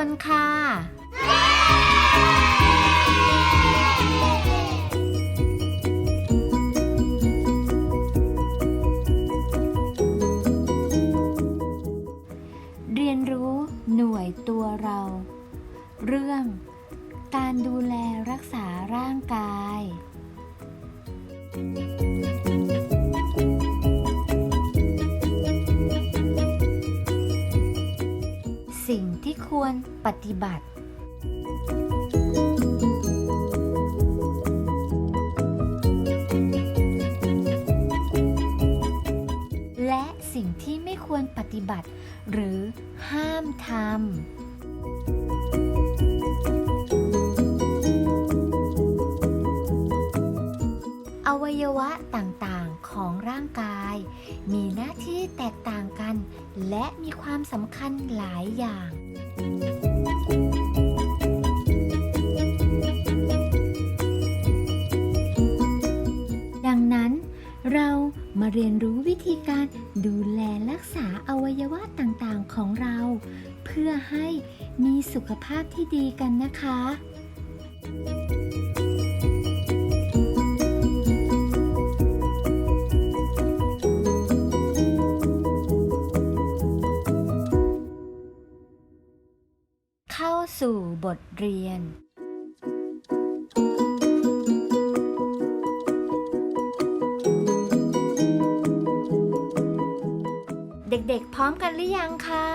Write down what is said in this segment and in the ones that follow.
คนค่ะ ควรปฏิบัติ และสิ่งที่ไม่ควรปฏิบัติ หรือห้ามทำอวัยวะต่างๆของร่างกาย มีหน้าที่แตกต่างกัน และมีความสำคัญหลายอย่าง ดังนั้นเรามาเรียนรู้วิธีการดูแลรักษาอวัยวะต่างๆของเรา เพื่อให้มีสุขภาพที่ดีกันนะคะ สู่บทเรียน เด็กๆ พร้อมกันหรือยังคะ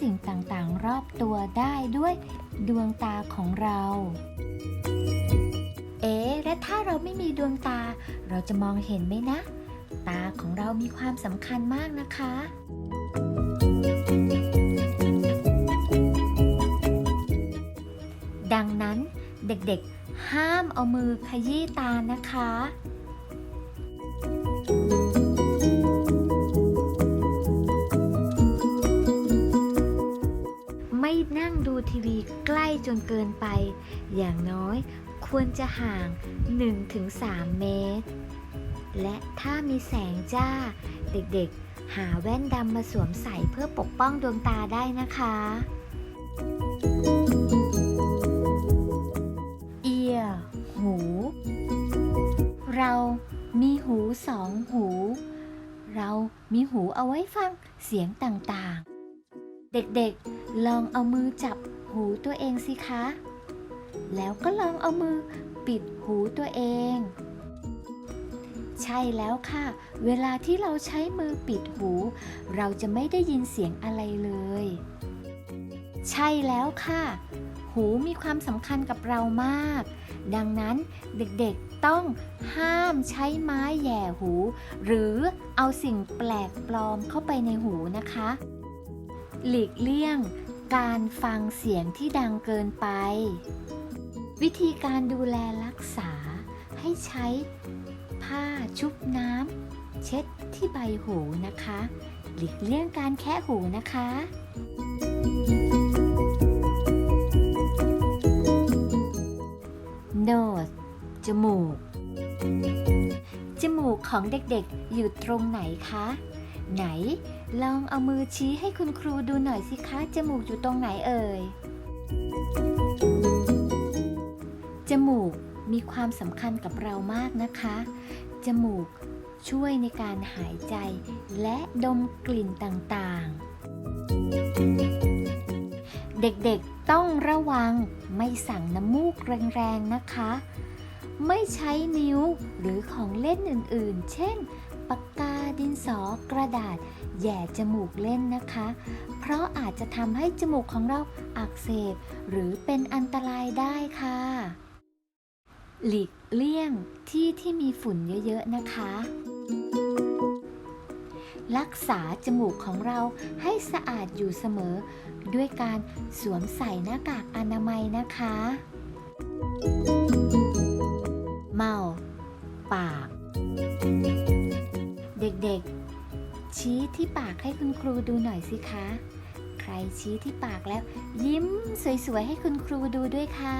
สิ่งต่างๆ รอบตัวได้ด้วยดวงตาของเรา เอ๊และถ้าเราไม่มีดวงตา เราจะมองเห็นไหมนะ ตาของเรามีความสำคัญมากนะคะดังนั้นเด็กๆ ห้ามเอามือขยี้ตานะคะ จนเกินไป อย่างน้อยควรจะห่าง 1-3 เมตร และถ้ามีแสงจ้า เด็กๆ หาแว่นดำมาสวมใส่เพื่อปกป้องดวงตาได้นะคะ เอีย หู เรามีหูสองหู เรามีหูเอาไว้ฟังเสียงต่างๆ เด็กๆ ลองเอามือจับ หูตัวเองสิคะ แล้วก็ลองเอามือปิดหูตัวเอง ใช่แล้วค่ะ เวลาที่เราใช้มือปิดหู เราจะไม่ได้ยินเสียงอะไรเลย ใช่แล้วค่ะ หูมีความสำคัญกับเรามาก ดังนั้นเด็กๆต้องห้ามใช้ไม้แหย่หู หรือเอาสิ่งแปลกปลอมเข้าไปในหูนะคะ หลีกเลี่ยง การฟังเสียงที่ดังเกินไป วิธีการดูแลรักษาให้ใช้ผ้าชุบน้ำเช็ดที่ใบหูนะคะ หลีกเลี่ยงการแคะหูนะคะ โนสจมูก จมูกของเด็กๆอยู่ตรงไหนคะ ไหน ลองเอามือชี้ให้คุณครูดูหน่อยสิคะ จมูกอยู่ตรงไหนเอ่ย จมูกมีความสำคัญกับเรามากนะคะ จมูกช่วยในการหายใจและดมกลิ่นต่างๆ เด็กๆต้องระวังไม่สั่งน้ำมูกแรงๆนะคะ ไม่ใช้นิ้วหรือของเล่นอื่นๆ เช่น ปากกาดินสอกระดาษ แหย่จมูกเล่นนะคะ เพราะอาจจะทำให้จมูกของเราอักเสบ หรือเป็นอันตรายได้ค่ะ หลีกเลี่ยงที่ที่มีฝุ่นเยอะๆนะคะ รักษาจมูกของเราให้สะอาดอยู่เสมอ ด้วยการสวมใส่หน้ากากอนามัยนะคะ เมา ปาก เด็กๆ ชี้ที่ปากให้คุณครูดูหน่อยสิคะ ใครชี้ที่ปากแล้ว ยิ้มสวยๆให้คุณครูดูด้วยค่ะ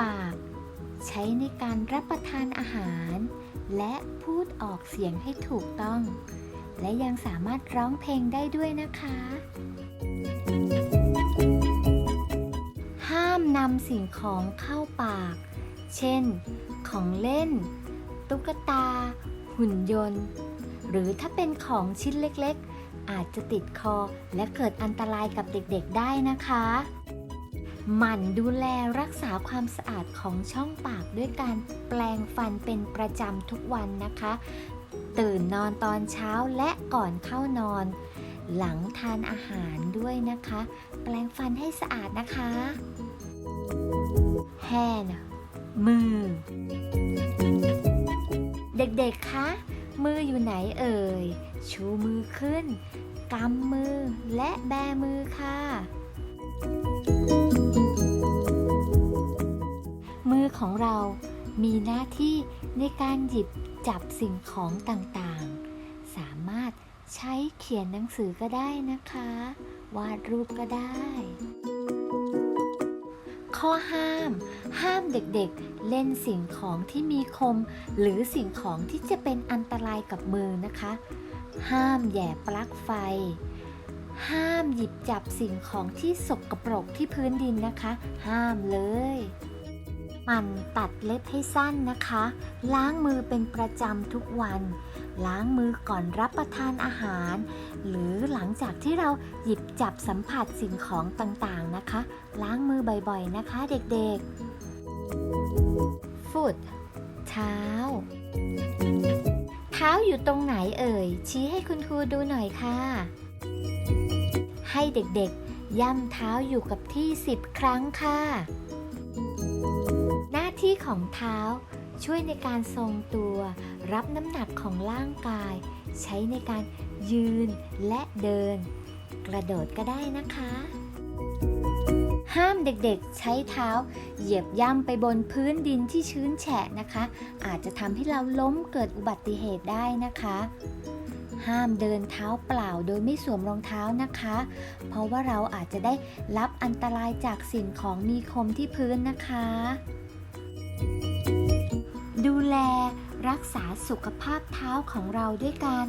ปาก ใช้ในการรับประทานอาหาร และพูดออกเสียงให้ถูกต้อง และยังสามารถร้องเพลงได้ด้วยนะคะ ห้ามนำสิ่งของเข้าปาก เช่น ของเล่น ตุ๊กตา หุ่นยนต์ หรือถ้าเป็นของชิ้นเล็กๆ อาจจะติดคอและเกิดอันตรายกับเด็กๆได้นะคะหมั่นดูแลรักษาความสะอาดของช่องปากด้วยการแปลงฟันเป็นประจำทุกวันนะคะ ตื่นนอนตอนเช้าและก่อนเข้านอน หลังทานอาหารด้วยนะคะ แปลงฟันให้สะอาดนะคะ hand มือ เด็กๆ คะ มืออยู่ไหนเอ่ย ชูมือขึ้น กำมือและแบมือค่ะ มือของเรามีหน้าที่ในการหยิบจับสิ่งของต่างๆ สามารถใช้เขียนหนังสือก็ได้นะคะ วาดรูปก็ได้ ข้อห้าม ห้ามเด็กๆ เล่นสิ่งของที่มีคม หรือสิ่งของที่จะเป็นอันตรายกับมือนะคะ ห้ามแย่ปลั๊กไฟ ห้ามหยิบจับสิ่งของที่สกปรกที่พื้นดินนะคะ ห้ามเลยมันตัดเล็บให้สั้นนะคะ ล้างมือเป็นประจำทุกวัน ล้างมือก่อนรับประทานอาหาร หรือหลังจากที่เราหยิบจับสัมผัสสิ่งของต่างๆนะคะ ล้างมือบ่อยๆนะคะเด็กๆ foot เท้า เท้าอยู่ตรงไหนเอ่ย ชี้ให้คุณครูดูหน่อยค่ะ ให้เด็กๆ ย่ำเท้าอยู่กับที่ 10 ครั้งค่ะ หน้าที่ของเท้า ช่วยในการทรงตัว รับน้ำหนักของร่างกาย ใช้ในการยืนและเดิน กระโดดก็ได้นะคะ ห้ามเด็กๆใช้เท้า เหยียบย่ำไปบนพื้นดินที่ชื้นแฉะนะคะ อาจจะทำให้เราล้มเกิดอุบัติเหตุได้นะคะห้ามเดินเท้าเปล่าโดยไม่สวมรองเท้านะคะ เพราะว่าเราอาจจะได้รับอันตรายจากสิ่งของมีคมที่พื้นนะคะ ดูแลรักษาสุขภาพเท้าของเราด้วยการ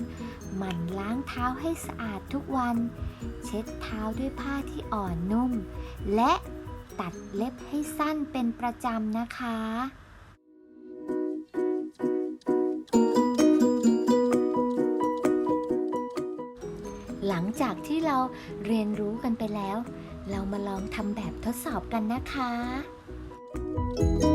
หมั่นล้างเท้าให้สะอาดทุกวัน เช็ดเท้าด้วยผ้าที่อ่อนนุ่ม และตัดเล็บให้สั้นเป็นประจำนะคะหลังจากที่เราเรียนรู้กันไปแล้ว เรามาลองทำแบบทดสอบกันนะคะใค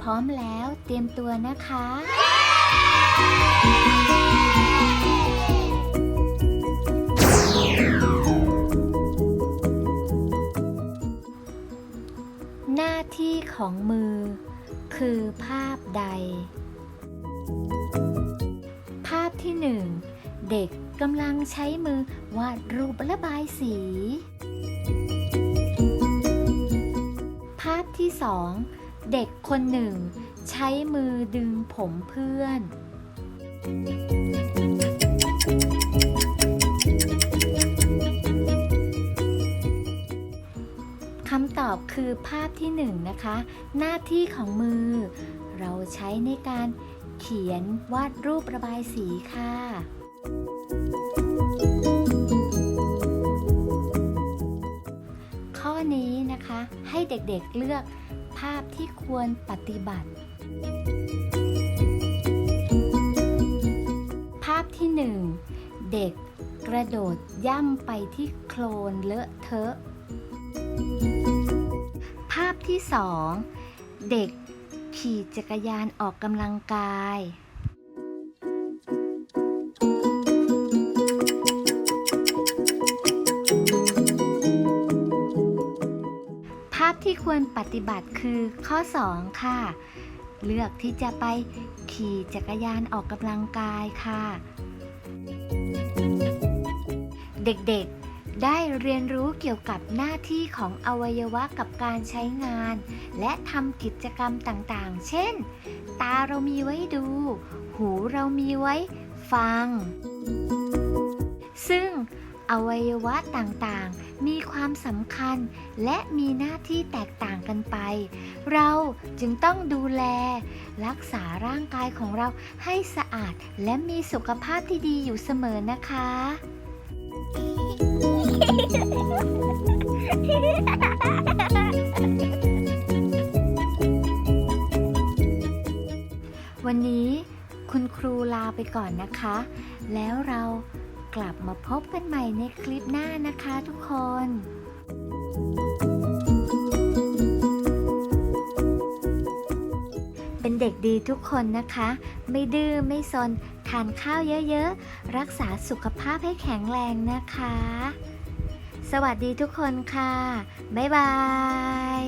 พร้อมแล้วเตรียมตัวนะคะ หน้าที่ของมือ คือภาพใด ภาพที่หนึ่งเด็กกำลังใช้มือวาดรูประบายสี ภาพที่สอง เด็กคนหนึ่ง ใช้มือดึงผมเพื่อน คำตอบคือภาพที่หนึ่งนะคะ หน้าที่ของมือ เราใช้ในการเขียนวาดรูประบายสีค่ะข้อนี้นะคะให้เด็กๆเลือก ภาพที่ควรปฏิบัติ ภาพที่หนึ่งเด็กกระโดดย่ำไปที่โคลนเลอะเทอะ ภาพที่สองเด็กขี่จักรยานออกกำลังกาย ที่ควรปฏิบัติคือข้อ 2 ค่ะ เลือกที่จะไปขี่จักรยานออกกำลังกายค่ะ เด็กๆ ได้เรียนรู้เกี่ยวกับหน้าที่ของอวัยวะกับการใช้งาน และทำกิจกรรมต่างๆ เช่น ตาเรามีไว้ดู หูเรามีไว้ฟัง อวัยวะต่างๆ มีความสำคัญ และมีหน้าที่แตกต่างกันไป เราจึงต้องดูแล รักษาร่างกายของเราให้สะอาด และมีสุขภาพที่ดีอยู่เสมอนะคะ วันนี้คุณครูลาไปก่อนนะคะ แล้วเรา กลับมาพบกันใหม่ในคลิปหน้านะคะทุกคนเป็นเด็กดีทุกคนนะคะ ไม่ดื้อไม่ซนทานข้าวเยอะๆ รักษาสุขภาพให้แข็งแรงนะคะ สวัสดีทุกคนค่ะ บ๊ายบาย